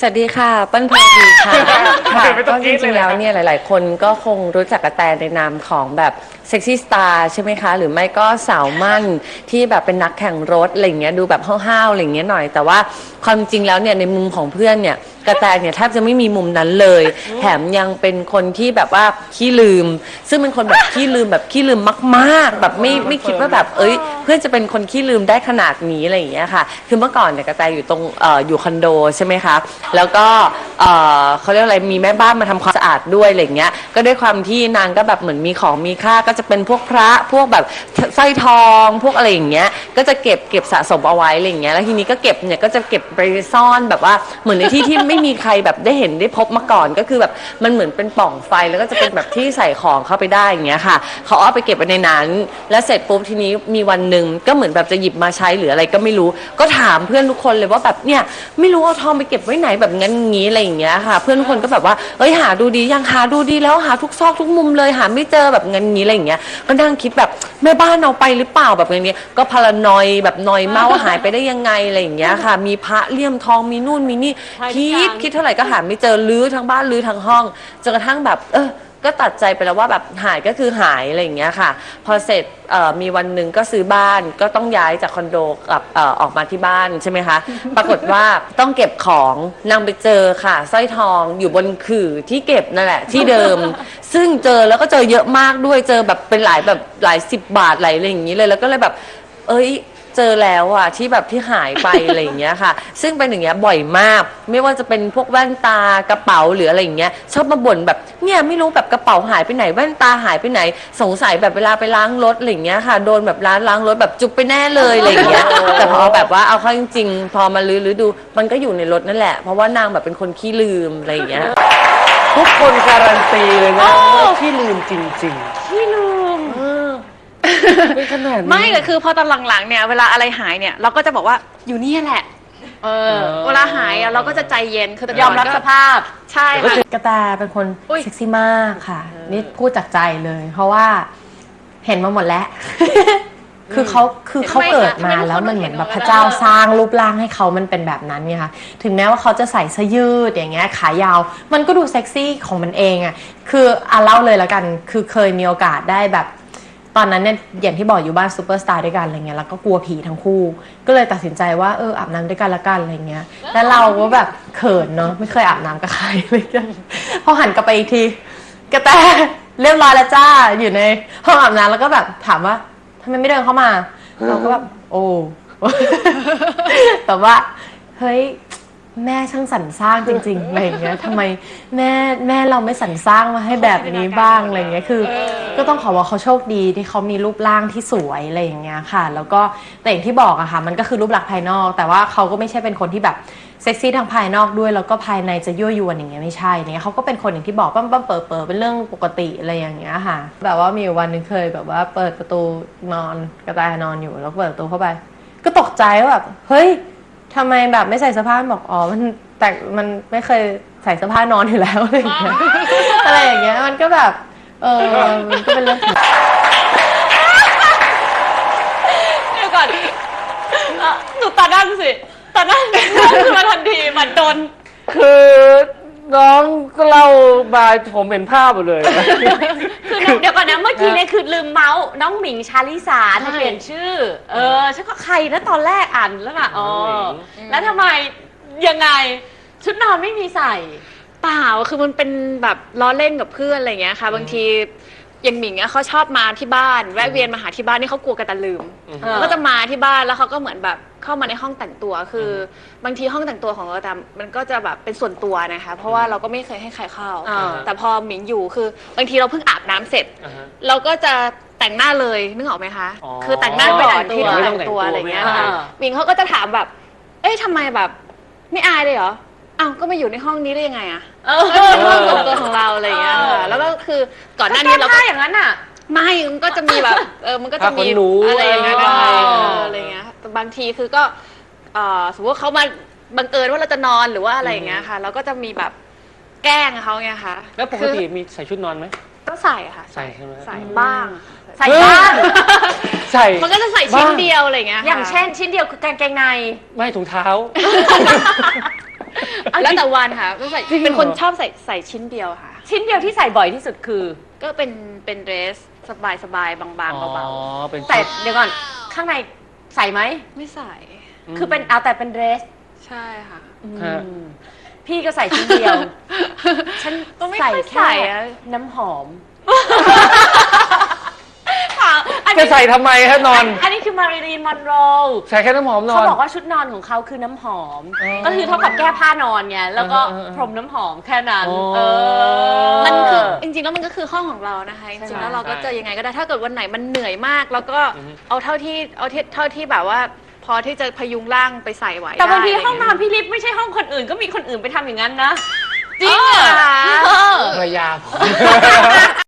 สวัสดีค่ะเปิ้ลพอดีค่ะค่ะไม่ต้ก็องจกรี๊ดริงๆเลยนะแล้วเนี่ยหลาย ๆ คนก็คงรู้จักกระแตในนามของแบบ เซ็กซี่สตาร์ใช่ไหมคะ หรือไม่ก็สาวมั่นที่แบบเป็นนักแข่งรถอะไรอย่างเงี้ยดูแบบห้าวๆอะไรอย่างเงี้ยหน่อย แต่ว่าความจริงแล้วเนี่ยในมุมของเพื่อนเนี่ยกระแตเนี่ยแทบจะไม่มีมุมนั้นเลย แถมยังเป็นคนที่แบบว่าขี้ลืม ซึ่งเป็นคนแบบขี้ลืมแบบขี้ลืมมากๆ แบบไม่ไม่คิดว่าแบบเอ้ย เพื่อนจะเป็นคนขี้ลืมได้ขนาดนี้อะไรอย่างเงี้ยค่ะ คือเมื่อก่อนเนี่ยกระแตอยู่ตรงเอ่ออยู่คอนโดใช่ไหมคะแล้วก็เอ่อเขาเรียกอะไรมีแม่บ้านมาทำความสะอาดด้วยอะไรอย่างเงี้ยก็ด้วยความที่นางก็แบบเหมือนมีของมีค่าก็จะเป็นพวกพระพวกแบบสร้อยทองพวกอะไรอย่างเงี้ย ก็จะเก็บเก็บสะสมเอาไว้อะไรอย่างเงี้ยแล้วทีนี้ก็เก็บเนี่ยก็จะเก็บไปซ่อนแบบว่าเหมือนในที่ที่ไม่มีใครแบบได้เห็นได้พบมาก่อน ก็คือแบบมันเหมือนเป็นปล่องไฟแล้วก็จะเป็นแบบที่ใส่ของเข้าไปได้อย่างเงี้ยค่ะเขาเอาไปเก็บไว้ในนั้น แล้วเสร็จปุ๊บทีนี้มีวันหนึ่งก็เหมือนแบบจะหยิบมาใช้หรืออะไรก็ไม่รู้ ก็ถามเพื่อนทุกคนเลยว่าแบบเนี่ยไม่รู้เอาทองไปเก็บไว้ไหนแบบงั้นงี้อะไรอย่างเงี้ยค่ะ เพื่อนทุกคนก็แบบว่าเอ้ยหาดูดียังหาดูดีแล้วหาทุกซอกทุกมุมเลยหาไม่เจอแบบงั้นงี้อะไรอย่างเงี้ยก็นั่งคิดแบบแม่บ้านเอาไปหรือเปล่าแบบอย่างเงี้ย ก็พารานอยแบบนอยมากว่าหายไปได้ยังไงอะไรอย่างเงี้ยค่ะ มีพระเลี่ยมทองมีนู่นมีนี่ คิดคิดเท่าไหร่ก็หาไม่เจอลื้อทั้งบ้านลื้อทั้งห้องจนกระทั่งแบบ เออ ก็ตัดใจไปแล้วว่าแบบหายก็คือหายอะไรอย่างเงี้ยค่ะ พอเสร็จเอ่อมีวันหนึ่งก็ซื้อบ้านก็ต้องย้ายจากคอนโดกลับเอ่อออกมาที่บ้านใช่ไหมคะ ปรากฏว่าต้องเก็บของนางไปเจอค่ะสร้อยทองอยู่บนขื่อที่เก็บนั่นแหละ ที่เดิม ซึ่งเจอแล้วก็เจอเยอะมากด้วยเจอแบบเป็นหลายแบบหลายสิบบาทหลายอะไรอย่างนี้เลย แล้วก็เลยแบบ เอ้ย เจอแล้วอะที่แบบที่หายไป อะไรอย่างเงี้ยค่ะ ซึ่งเป็นอย่างเงี้ยบ่อยมาก ไม่ว่าจะเป็นพวกแว่นตากระเป๋าหรืออะไรอย่างเงี้ยชอบมาบ่นแบบเนี่ยไม่รู้แบบกระเป๋าหายไปไหนแว่นตาหายไปไหน สงสัยแบบเวลาไปล้างรถอะไรอย่างเงี้ยค่ะโดนแบบร้านล้างรถแบบจุกไปแน่เลยอะไรอย่างเงี้ยแต่พอแบบว่าเอาเข้าจริงๆ พอมาลื้อๆดู มันก็อยู่ในรถนั่นแหละ เพราะว่านางแบบเป็นคนขี้ลืมอะไรอย่างเงี้ย ทุกคนการันตีเลยนะว่าที่ลืมจริงพี่ลืมๆ ไม่ขนาดนี้ ไม่แต่คือพอตอนหลังๆเนี่ยเวลาอะไรหายเนี่ยเราก็จะบอกว่าอยู่เนี่ยแหละเออ เวลาหายอะเราก็จะใจเย็นคือแต่ก่นยอมรับก็สภาพ ใช่ค่ะ กระแตเป็นคนอุ๊ย เซ็กซี่มากค่ะ นี่พูดจากใจเลย เพราะว่าเห็นมาหมดแล้ว คือเขาคือเขาเกิดมาแล้วมันเหมือนแบบพระเจ้าสร้างรูปร่างให้เขามันเป็นแบบนั้นไงคะถึงแม้ว่าเขาจะใส่เสื้อยืดอย่างเงี้ยขายาว มันก็ดูเซ็กซี่ของมันเองอะคืออะเล่าเลยแล้วกัน คือเคยมีโอกาสได้แบบ ตอนนั้นเนี่ยอย่างที่บอกอยู่บ้านซูเปอร์สตาร์ด้วยกันอะไรเงี้ยแล้วก็กลัวผีทั้งคู่ ก็เลยตัดสินใจว่าเอออาบน้ำด้วยกันละกันอะไรเงี้ยแล้วเราก็แบบเขินเนาะไม่เคยอาบน้ำกับใครเลยกันพอหันกลับไปอีกทีกระแตเรียบร้อยแล้วจ้าอยู่ในห้องอาบน้ำแล้วก็แบบถามว่าทำไมไม่เดินเข้ามาเราก็แบบโอ้แต่ว่าเฮ้ย แม่ช่างสรรสร้างจริงๆอะไรอย่างเงี้ยทำไมแม่แม่เราไม่สรรสร้างมาให้แบบนี้บ้างอะไรอย่างเงี้ยคือ ก็ต้องขอว่าเขาโชคดีที่เขามีรูปร่างที่สวยอะไรอย่างเงี้ยค่ะ แล้วก็แต่อย่างที่บอกอะค่ะมันก็คือรูปลักษณ์ภายนอก แต่ว่าเขาก็ไม่ใช่เป็นคนที่แบบเซ็กซี่ทางภายนอกด้วยแล้วก็ภายในจะยั่วยวนอย่างเงี้ยไม่ใช่เนี่ยเขาก็เป็นคนอย่างที่บอกปั้มปั้มเปิดเปิดเป็นเรื่องปกติอะไรอย่างเงี้ยค่ะ แบบว่ามีวันหนึงเคยแบบว่าเปิดประตูนอนกระต่ายนอนอยู่แล้วเปิดประตูเข้าไป ก็ตกใจว่าแบบเฮ้ย ทำไมแบบไม่ใส่เสื้อผ้าบอกอ๋อมันแต่มันไม่เคยใส่เสื้อผ้านอนอยู่แล้วอะไรอย่างเงี้ยอะไรอย่างเงี้ยมันก็แบบ เออมันก็เป็นเรื่องของเดี๋ยวก่อนเอ่อหนูตาดั้งสิตาดั้งขึ้นมาทันทีเหมันโดน คือ น้องก็เล่ามาผมเห็นภาพหมดเลย คือน้องเดี๋ยวก่อนนะเมื่อกี้เนี่ยคือลืมเมาส์น้องหมิงชาลิสาเธอเปลี่ยนชื่อ เออฉันก็ใครนะตอนแรกอ่านแล้วอะอ๋อน้องหมิงแล้วทำไมยังไง ชุดนอนไม่มีใส่ เปล่า คือมันเป็นแบบล้อเล่นกับเพื่อนอะไรอย่างเงี้ยค่ะ บางที อย่างหมิงอะเขาชอบมาที่บ้าน แวะเวียนมาหาที่บ้านนี่เขากลัวกันตะลืมเออก็จะมาที่บ้านแล้วเขาก็เหมือนแบบเข้ามาในห้องแต่งตัวคือ บางทีห้องแต่งตัวของเราแต่มันก็จะแบบเป็นส่วนตัวนะคะ เพราะว่าเราก็ไม่เคยให้ใครเข้า อ่า แต่พอหมิงอยู่คือบางทีเราเพิ่งอาบน้ำเสร็จ อ่าฮะ เราก็จะแต่งหน้าเลยนึกออกไหมคะ อ๋อคือแต่งหน้าก่อนที่จะไม่ต้แต่องงแต่งตัตัววอะไรเงี้ยไม่ค่ะเอาหมิงเขาก็จะถามแบบ เอ้ยทำไมแบบ ไม่อายเลยเหรออ้าวก็มาอยู่ในห้องนี้ได้ยังไงอะ เออก็เป็นห้องส่วนตัวของเราอะไรเงี้ยค่ะแล้วก็ คือ ก่อนหน้านี้เราแก้ก็ผ้อย่างนั้นอะ ไม่มันก็จะมีแบบ เออ มันก็จะมีผ้าขนหนูอะไรอย่างเงี้ยนะคะอ๋อเอออะไรเงี้ยแต่บางทีคือก็เอ่อสมมติว่าเขามาบังเอิญว่าเราจะนอนหรือว่าอะไรอย่างเงี้ยค่ะ เราก็จะมีแบบแกล้งเขาไงคะแล้วปกติมีใส่ชุดนอนไหม ก็ใส่ค่ะ ใส่ใช่ไหม ใส่บ้าง ใส่บ้าง ใส่มันก็จะใส่ชิ้นบ้างเดียวอะไรเงี้ยค่ะอย่างเช่นชิ้นเดียวคือกางเกงใน ไม่ถุงเท้า แล้วแต่วันค่ะไม่ใส่เป็นคนชอบใส่ใส่ชิ้นเดียวค่ะ ชิ้นเดียวที่ใส่บ่อยที่สุดคือ ก็เป็นเป็นเดรสสบายสบายๆบางๆเบาอ๋อเป็นแต่เดี๋ยวก่อนข้างในใส่ไหม ๆไม่ใส่คือเป็นเอาแต่เป็นเดรสใช่ค่ะ ฮะ อืมพี่ก็ใส่ชิ้นเดียว ฉันก็ไม่ใส่ค่อยแค่ใส่อะ น้ำหอมค่ะอัน จะนี้ใส่ทำไมฮะนอน อันนี้คือมาริลีนมอนโรใส่แค่น้ำหอมนอเขาน บอกว่าชุดนอนของเขาคือน้ำหอมอ๋อก็คือเท่ากับแก้ผ้านอนไงแล้วก็เออเออเออพรมน้ำหอมแค่นั้นอ๋อเออ มันคือจริงๆแล้วมันก็คือห้องของเรานะคะจใช่ริงไหมๆแล้วเราก็ใช่จะยังไงก็ได้ถ้าเกิดวันไหนมันเหนื่อยมาก แล้วก็อือฮึเอาเท่าที่เอาเท่าเท่าที่แบบว่า พอที่จะพยุงร่างไปใส่ไหวแต่บางทีได้ห้องนอนพี่ลิฟไม่ใช่ห้องคนอื่นก็มีคนอื่นไปทำอย่างนั้นนะ จริงเหรอเออภรรยาผม